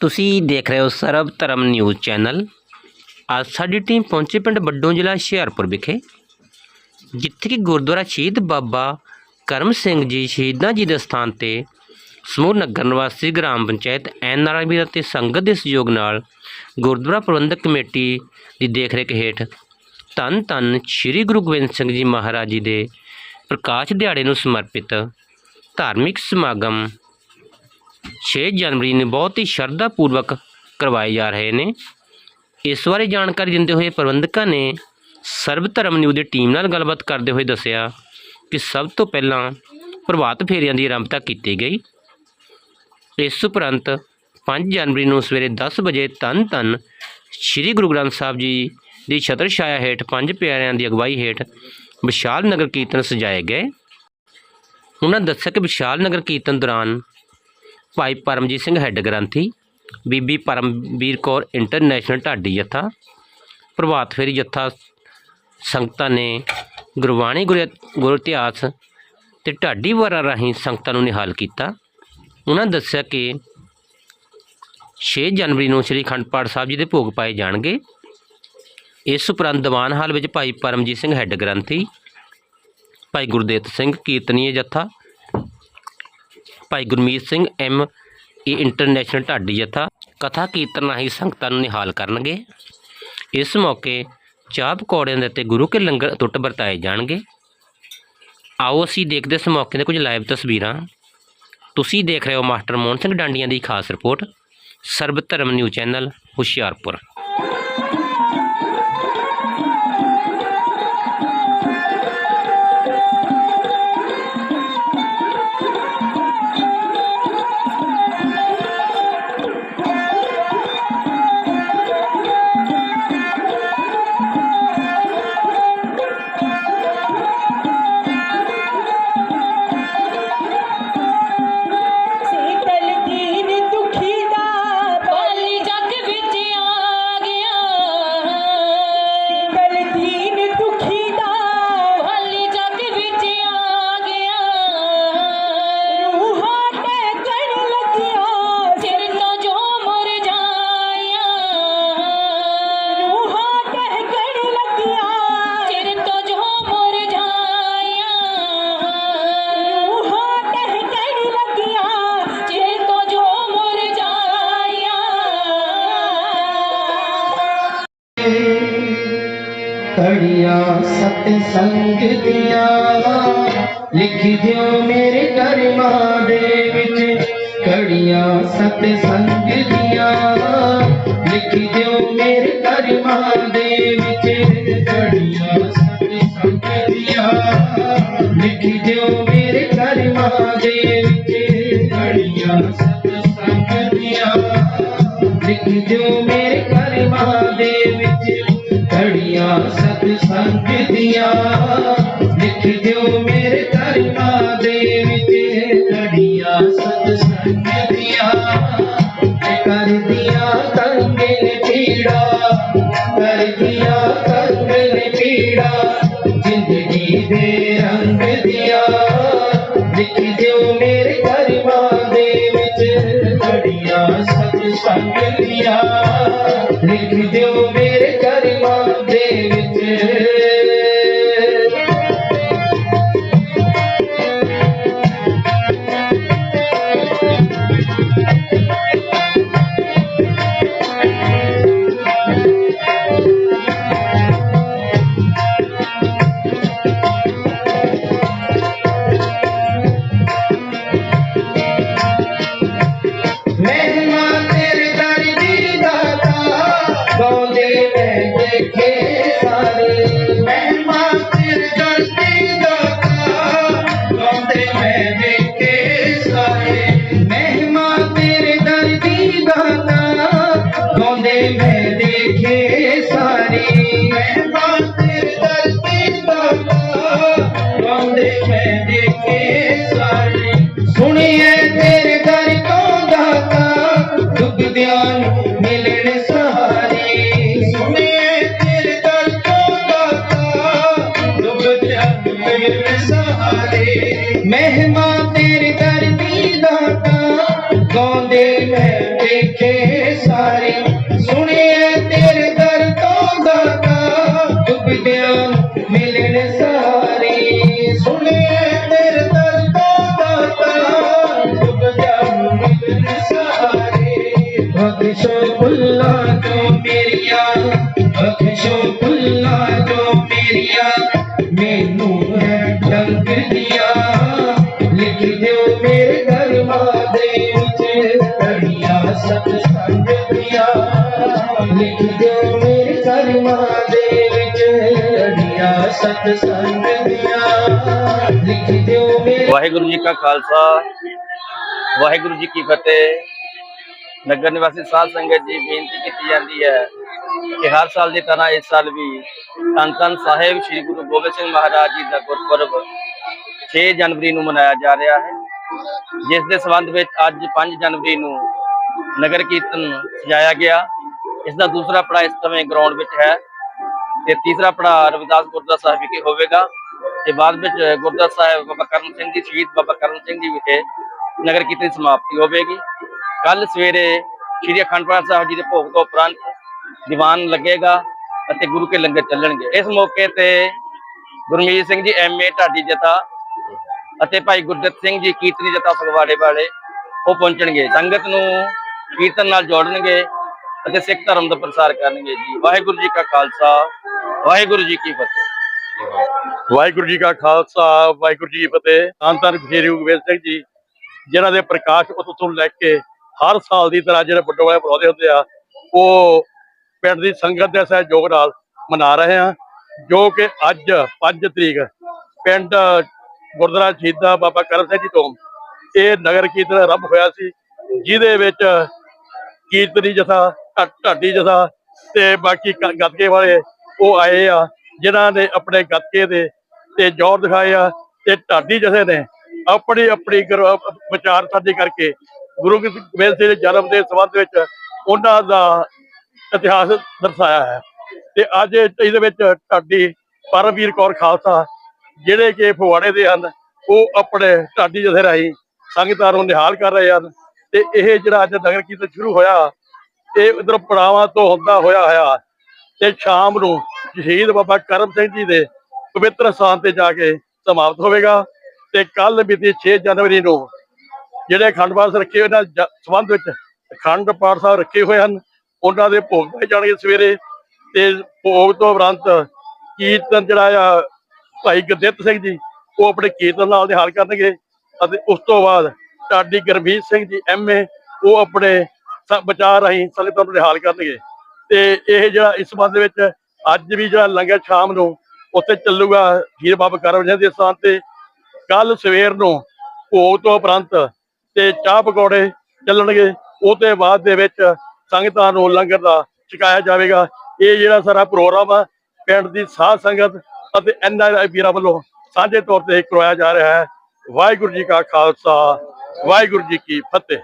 ਤੁਸੀਂ ਦੇਖ ਰਹੇ ਹੋ ਸਰਬ ਧਰਮ ਨਿਊਜ਼ ਚੈਨਲ। ਅੱਜ ਸਾਡੀ ਟੀਮ ਪਹੁੰਚੀ ਪਿੰਡ ਬੱਡੋਂ ਜ਼ਿਲ੍ਹਾ ਹੁਸ਼ਿਆਰਪੁਰ ਵਿਖੇ। ਜਿੱਥੇ ਕਿ ਗੁਰਦੁਆਰਾ ਸ਼ਹੀਦ ਬਾਬਾ ਕਰਮ ਸਿੰਘ ਜੀ ਸ਼ਹੀਦਾਂ ਜੀ ਦੇ ਸਥਾਨ ਤੇ ਸਮੂਹ ਨਗਰ ਨਿਵਾਸੀ ਗ੍ਰਾਮ ਪੰਚਾਇਤ ਐਨ ਆਰ ਆਈ ਅਤੇ ਸੰਗਤ ਦੇ ਸਹਿਯੋਗ ਨਾਲ ਗੁਰਦੁਆਰਾ ਪ੍ਰਬੰਧਕ ਕਮੇਟੀ ਦੀ ਦੇਖਰੇਖ ਹੇਠ ਧੰਨ ਧੰਨ ਸ੍ਰੀ ਗੁਰੂ ਗੋਬਿੰਦ ਸਿੰਘ ਜੀ ਮਹਾਰਾਜ ਜੀ ਦੇ ਪ੍ਰਕਾਸ਼ ਦਿਹਾੜੇ ਨੂੰ ਸਮਰਪਿਤ ਧਾਰਮਿਕ ਸਮਾਗਮ 6 ਜਨਵਰੀ ਨੂੰ ਬਹੁਤ ਹੀ ਸ਼ਰਧਾ ਪੂਰਵਕ ਕਰਵਾਏ ਜਾ ਰਹੇ ਨੇ। ਇਸ ਬਾਰੇ ਜਾਣਕਾਰੀ ਦਿੰਦੇ ਹੋਏ ਪ੍ਰਬੰਧਕਾਂ ਨੇ ਸਰਬ ਧਰਮ ਨਿਊਜ਼ ਦੀ ਟੀਮ ਨਾਲ ਗੱਲਬਾਤ ਕਰਦੇ ਹੋਏ ਦੱਸਿਆ ਕਿ ਸਭ ਤੋਂ ਪਹਿਲਾਂ ਪ੍ਰਭਾਤ ਫੇਰੀਆਂ ਦੀ ਆਰੰਭਤਾ ਕੀਤੀ ਗਈ। ਇਸ ਉਪਰੰਤ 5 ਜਨਵਰੀ ਨੂੰ ਸਵੇਰੇ 10 ਵਜੇ ਤਨ ਧੰਨ ਸ੍ਰੀ ਗੁਰੂ ਗ੍ਰੰਥ ਸਾਹਿਬ ਜੀ ਦੀ ਛਤਰ ਛਾਇਆ ਹੇਠ ਪੰਜ ਪਿਆਰਿਆਂ ਦੀ ਅਗਵਾਈ ਹੇਠ ਵਿਸ਼ਾਲ ਨਗਰ ਕੀਰਤਨ ਸਜਾਏ ਗਏ। ਉਹਨਾਂ ਦੱਸਿਆ ਕਿ ਵਿਸ਼ਾਲ ਨਗਰ ਕੀਰਤਨ ਦੌਰਾਨ ਭਾਈ ਪਰਮਜੀਤ ਸਿੰਘ ਹੈੱਡ ਗ੍ਰੰਥੀ, ਬੀਬੀ ਪਰਮਵੀਰ ਕੌਰ ਇੰਟਰਨੈਸ਼ਨਲ ਢਾਡੀ ਜਥਾ, ਪ੍ਰਭਾਤ ਫੇਰੀ ਜੱਥਾ ਸੰਗਤਾਂ ਨੇ ਗੁਰਬਾਣੀ ਗੁਰ ਗੁਰ ਇਤਿਹਾਸ ਤੇ ਢਾਡੀ ਵਾਰਾਂ ਰਾਹੀਂ ਸੰਗਤਾਂ ਨੂੰ ਨਿਹਾਲ ਕੀਤਾ। ਉਹਨਾਂ ਦੱਸਿਆ ਕਿ 6 ਜਨਵਰੀ ਨੂੰ ਸ੍ਰੀ ਅਖੰਡ ਪਾਠ ਸਾਹਿਬ ਜੀ ਦੇ ਭੋਗ ਪਾਏ ਜਾਣਗੇ। ਇਸ ਉਪਰੰਤ ਦੀਵਾਨ ਹਾਲ ਵਿੱਚ ਭਾਈ ਪਰਮਜੀਤ ਸਿੰਘ ਹੈੱਡ ਗ੍ਰੰਥੀ, ਭਾਈ ਗੁਰਦੇਵ ਸਿੰਘ ਕੀਰਤਨੀਏ ਜੱਥਾ Bhai Gurmeet Singh M A international ਢਾਡੀ ਜੱਥਾ। ਕਥਾ, ਕੀਰਤਨ ਰਾਹੀਂ ਸੰਗਤਾਂ ਨੂੰ ਨਿਹਾਲ ਕਰਨਗੇ। ਇਸ ਮੌਕੇ ਚਾਹ ਪਕੌੜਿਆਂ ਦੇ ਅਤੇ ਗੁਰੂ ਕੇ ਲੰਗਰ ਟੁੱਟ ਵਰਤਾਏ ਜਾਣਗੇ। ਆਓ ਅਸੀਂ ਦੇਖਦੇ ਇਸ ਮੌਕੇ ਦੇ ਕੁਝ ਲਾਈਵ ਤਸਵੀਰਾਂ। ਤੁਸੀਂ ਦੇਖ ਰਹੇ ਹੋ ਮਾਸਟਰ ਮੋਹਨ ਸਿੰਘ ਡਾਂਡੀਆਂ ਦੀ ਖਾਸ ਰਿਪੋਰਟ ਸਰਬ ਧਰਮ ਨਿਊਜ਼ ਚੈਨਲ, ਹੁਸ਼ਿਆਰਪੁਰ। संग दिया लिख दियो मेरे करमा दे कड़िया सत संग दिया लिख दियो मेरे करमा दे विच। कड़िया सत संग दिया लिख दियो मेरे करमा दे कड़िया सत संग दिया लिख दियो मेरे करमा दे कड़िया सत ਸਤ ਸੰਗ ਦੀਆਂ ਲਿਖ ਦਿਓ ਮੇਰੇ ਕਰਮਾਂ ਦੇ ਵਿੱਚ ਘੜੀਆਂ ਸਤ ਸੰਗ ਦੀਆਂ ਕਰਦੀਆਂ ਤੰਗੇ ਨੇ ਪੀੜਾ ਕਰਦੀਆਂ ਤੰਗੇ ਨੇ ਪੀੜਾ ਜ਼ਿੰਦਗੀ ਦੇ ਰੰਗ ਦੀਆਂ ਲਿਖ ਦਿਓ ਮੇਰੇ ਕਰਮਾਂ ਦੇ ਵਿੱਚ ਘੜੀਆਂ ਸਤ ਸੰਗ ਦੀਆਂ ਲਿਖ ਦਿਓ ਬੰਦਿਆਂ ਨੂੰ ਮਿਲਣ ਸਹਾਰੇ। ਸੁਣੇ ਤੇਰੇ ਦਰ ਤੋਂ ਦਾਤਾ ਦੁਬਦਿਆਂ ਨੂੰ ਮਿਲਣ ਸਹਾਰੇ। ਮਹਿਮਾ ਤੇਰੇ ਦਰ ਦੀ ਦਾਤਾ ਗਾਉਂਦੇ ਮੈਂ ਦੇਖੇ ਸਾਰੇ। ਸੁਣੇ ਤੇ ਮੇਰੀਆਂ ਬਖਸ਼ੋ ਭੁੱਲਾ ਜੋ ਮੇਰੀਆਂ ਮੈਨੂੰ ਹੈ ਡੰਗ ਦੀਆਂ ਲਿਖ ਦਿਓ ਮੇਰੇ ਕਰਮਾਂ ਦੇ ਵਿੱਚ ਕੜੀਆਂ ਸਤ ਸੰਗ ਦੀਆਂ ਲਿਖ ਦਿਓ ਮੇਰੇ ਕਰਮਾਂ ਦੇ ਵਿੱਚ ਕੜੀਆਂ ਸਤ ਸੰਗ ਦੀਆਂ ਲਿਖ ਦਿਓ ਮੇਰੇ ਵਾਹਿਗੁਰੂ ਜੀ ਕਾ ਖਾਲਸਾ ਵਾਹਿਗੁਰੂ ਜੀ ਕੀ ਫਤਿਹ ਨਗਰ ਨਿਵਾਸੀ ਸਾਧ ਸੰਗਤ ਜੀ ਬੇਨਤੀ ਕੀਤੀ ਜਾਂਦੀ ਹੈ ਕਿ ਹਰ ਸਾਲ ਦੀ ਤਰ੍ਹਾਂ ਇਸ ਸਾਲ ਵੀ ਧੰਨ ਧੰਨ ਸਾਹਿਬ ਸ੍ਰੀ ਗੁਰੂ ਗੋਬਿੰਦ ਸਿੰਘ ਮਹਾਰਾਜ ਜੀ ਦਾ ਗੁਰਪੁਰਬ 6 ਜਨਵਰੀ ਨੂੰ ਮਨਾਇਆ ਜਾ ਰਿਹਾ ਹੈ, ਜਿਸ ਦੇ ਸੰਬੰਧ ਵਿੱਚ ਅੱਜ 5 ਜਨਵਰੀ ਨੂੰ ਨਗਰ ਕੀਰਤਨ ਸਜਾਇਆ ਗਿਆ। ਇਸ ਦਾ ਦੂਸਰਾ ਪੜਾਅ ਇਸ ਸਮੇਂ ਗਰਾਊਂਡ ਵਿੱਚ ਹੈ ਤੇ ਤੀਸਰਾ ਪੜਾਅ ਰਵਿਦਾਸ ਗੁਰਦੁਆਰਾ ਸਾਹਿਬ ਵਿਖੇ ਹੋਵੇਗਾ ਤੇ ਬਾਅਦ ਵਿੱਚ ਗੁਰਦੁਆਰਾ ਸਾਹਿਬ ਬਾਬਾ ਕਰਨ ਸਿੰਘ ਜੀ ਸ਼ਹੀਦ ਬਾਬਾ ਕਰਨ ਸਿੰਘ ਜੀ ਵਿਖੇ ਨਗਰ ਕੀਰਤਨ ਸਮਾਪਤੀ ਹੋਵੇਗੀ। ਕੱਲ ਸਵੇਰੇ ਸ਼੍ਰੀ ਅਖੰਡ ਪਾਠ ਸਾਹਿਬ ਜੀ ਦੇ ਭੋਗ ਤੋਂ ਉਪਰੰਤ ਦੀਵਾਨ ਲੱਗੇਗਾ ਅਤੇ ਗੁਰੂ ਕੇ ਲੰਗਰ ਚੱਲਣਗੇ। ਇਸ ਮੌਕੇ ਤੇ ਗੁਰਮੀਤ ਸਿੰਘ ਜੀ, ਐਮਏ ਢਾਡੀ ਜਥਾ ਅਤੇ ਭਾਈ ਗੁਰਦਿੱਤ ਸਿੰਘ ਜੀ, ਕੀਰਤਨੀ ਜਥਾ ਫਗਵਾੜੇ ਵਾਲੇ ਉਹ ਪਹੁੰਚਣਗੇ। ਸੰਗਤ ਨੂੰ ਕੀਰਤਨ ਨਾਲ ਜੋੜਨਗੇ ਅਤੇ ਸਿੱਖ ਧਰਮ ਦਾ ਪ੍ਰਸਾਰ ਕਰਨਗੇ ਜੀ। ਵਾਹਿਗੁਰੂ ਜੀ ਕਾ ਖਾਲਸਾ, ਵਾਹਿਗੁਰੂ ਜੀ ਕੀ ਫਤਿਹ। ਵਾਹਿਗੁਰੂ ਜੀ ਕਾ ਖਾਲਸਾ, ਵਾਹਿਗੁਰੂ ਜੀ ਕੀ ਫਤਿਹ। ਧੰਨ ਧੰਨ ਸ੍ਰੀ ਗੋਬਿੰਦ ਸਿੰਘ ਜੀ, ਜਿਨ੍ਹਾਂ ਦੇ ਪ੍ਰਕਾਸ਼ ਉਤਸਵ ਲੈ ਕੇ ਹਰ ਸਾਲ ਦੀ ਤਰ੍ਹਾਂ ਜਿਹੜੇ ਵੱਡੇ ਵਾਲੇ ਪਰੌਦੇ ਹੁੰਦੇ ਆ, ਉਹ ਪਿੰਡ ਦੀ ਸੰਗਤ ਦੇ ਸਹਿਯੋਗ ਨਾਲ ਮਨਾ ਰਹੇ ਆ, ਜੋ ਕਿ ਅੱਜ 5 ਤਰੀਕ ਪਿੰਡ ਗੁਰਦੁਆਰਾ ਸ਼ਹੀਦਾਂ ਬਾਬਾ ਕਰਮ ਸਿੰਘ ਜੀ ਤੋਂ ਇਹ ਨਗਰ ਕੀਰਤਨ ਆਰੰਭ ਹੋਇਆ ਸੀ, ਜਿਹਦੇ ਵਿੱਚ ਕੀਰਤਨੀ ਜਥਾ ਢਾਡੀ ਜਥਾ ਤੇ ਬਾਕੀ ਗ- ਗੱਤਕੇ ਵਾਲੇ ਉਹ ਆਏ ਆ, ਜਿਨ੍ਹਾਂ ਨੇ ਆਪਣੇ ਗੱਤਕੇ ਦੇ ਤੇ ਜ਼ੋਰ ਦਿਖਾਏ ਆ ਤੇ ਢਾਡੀ ਜਥੇ ਨੇ ਆਪਣੀ ਆਪਣੀ ਗੁਰ- ਵਿਚਾਰ ਸਾਂਝੇ ਕਰਕੇ ਗੁਰੂ ਗੋਬਿੰਦ ਸਿੰਘ ਦੇ ਜਨਮ ਦੇ ਸੰਬੰਧ ਵਿੱਚ ਉਹਨਾਂ ਦਾ ਇਤਿਹਾਸ ਦਰਸਾਇਆ ਹੈ। ਤੇ ਅੱਜ ਇਹਦੇ ਵਿੱਚ ਢਾਡੀ ਪਰਮਵੀਰ ਕੌਰ ਖਾਲਸਾ, ਜਿਹੜੇ ਕਿ ਫਗਵਾੜੇ ਦੇ ਹਨ, ਉਹ ਆਪਣੇ ਢਾਡੀ ਜਥੇ ਰਾਹੀਂ ਸੰਗਤਾਂ ਨੂੰ ਨਿਹਾਲ ਕਰ ਰਹੇ ਹਨ। ਤੇ ਇਹ ਜਿਹੜਾ ਅੱਜ ਨਗਰ ਕੀਰਤਨ ਸ਼ੁਰੂ ਹੋਇਆ, ਇਹ ਉਧਰ ਪੜਾਵਾਂ ਤੋਂ ਹੁੰਦਾ ਹੋਇਆ ਹੋਇਆ, ਤੇ ਸ਼ਾਮ ਨੂੰ ਸ਼ਹੀਦ ਬਾਬਾ ਕਰਮ ਸਿੰਘ ਜੀ ਦੇ ਪਵਿੱਤਰ ਸਥਾਨ ਤੇ ਜਾ ਕੇ ਸਮਾਪਤ ਹੋਵੇਗਾ। ਤੇ ਕੱਲ ਮਿਤੀ 6 ਜਨਵਰੀ ਨੂੰ ਜਿਹੜੇ ਅਖੰਡ ਪਾਠ ਰੱਖੇ ਹੋਏ ਉਹਨਾਂ ਸੰਬੰਧ ਵਿੱਚ ਅਖੰਡ ਪਾਠ ਸਾਹਿਬ ਰੱਖੇ ਹੋਏ ਹਨ, ਉਹਨਾਂ ਦੇ ਭੋਗ ਪਾਏ ਜਾਣਗੇ ਸਵੇਰੇ। ਤੇ ਭੋਗ ਤੋਂ ਉਪਰੰਤ ਕੀਰਤਨ ਜਿਹੜਾ ਆ, ਭਾਈ ਗੁਰਦਿੱਤ ਸਿੰਘ ਜੀ, ਉਹ ਆਪਣੇ ਕੀਰਤਨ ਨਾਲ ਨਿਹਾਲ ਕਰਨਗੇ। ਅਤੇ ਉਸ ਤੋਂ ਬਾਅਦ ਢਾਡੀ ਗਰਮੀਤ ਸਿੰਘ ਜੀ ਐਮਏ ਉਹ ਆਪਣੇ ਸ- ਵਿਚਾਰ ਰਾਹੀਂ ਸੰਗਤਾਂ ਨੂੰ ਨਿਹਾਲ ਕਰਨਗੇ। ਤੇ ਇਹ ਜਿਹੜਾ ਇਸ ਸੰਬੰਧ ਵਿੱਚ ਅੱਜ ਵੀ ਜਿਹੜਾ ਲੰਗਰ ਸ਼ਾਮ ਨੂੰ ਉੱਥੇ ਚੱਲੂਗਾ ਹੀਰ ਬਾਬਾ ਕਰਮ ਸਿੰਘ ਦੇ ਸਥਾਨ ਤੇ ਕੱਲ ਸਵੇਰ ਨੂੰ ਭੋਗ ਤੋਂ ਉਪਰੰਤ ਤੇ ਚਾਹ ਪਕੌੜੇ ਚੱਲਣਗੇ। ਉਹ ਤੇ ਬਾਅਦ ਦੇ ਵਿੱਚ ਸੰਗਤਾਂ ਨੂੰ ਲੰਗਰ ਦਾ ਛਕਾਇਆ ਜਾਵੇਗਾ। ਇਹ ਜਿਹੜਾ ਸਾਰਾ ਪ੍ਰੋਗਰਾਮ ਆ, ਪਿੰਡ ਦੀ ਸਾਧ ਸੰਗਤ ਅਤੇ ਐਨਆਰਆਈ ਵੀਰਾਂ ਵੱਲੋਂ ਸਾਂਝੇ ਤੌਰ ਤੇ ਕਰਵਾਇਆ ਜਾ ਰਿਹਾ ਹੈ। ਵਾਹਿਗੁਰੂ ਜੀ ਕਾ ਖਾਲਸਾ, ਵਾਹਿਗੁਰੂ ਜੀ ਕੀ ਫਤਿਹ।